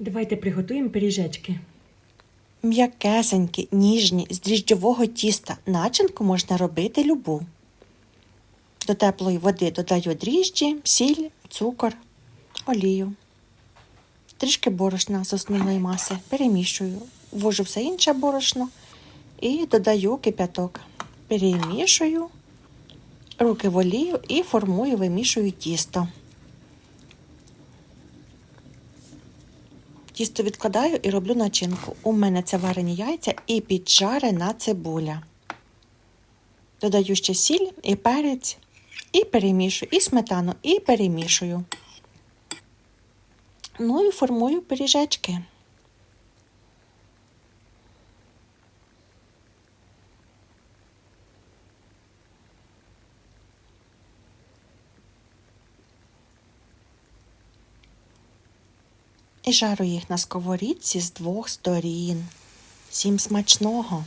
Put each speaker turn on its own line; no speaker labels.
Давайте приготуємо пиріжечки.
М'якесенькі, ніжні, з дріжджового тіста. Начинку можна робити любу. До теплої води додаю дріжджі, сіль, цукор, олію. Трішки борошна з основної маси. Перемішую. Ввожу все інше борошно і додаю кип'яток. Перемішую, руки в олію і формую, вимішую тісто. Тісто відкладаю і роблю начинку. У мене це варені яйця і піджарена цибуля. Додаю ще сіль і перець, і перемішую, і сметану, і перемішую. Ну і формую пиріжечки. І жару їх на сковорідці з двох сторін. Всім смачного!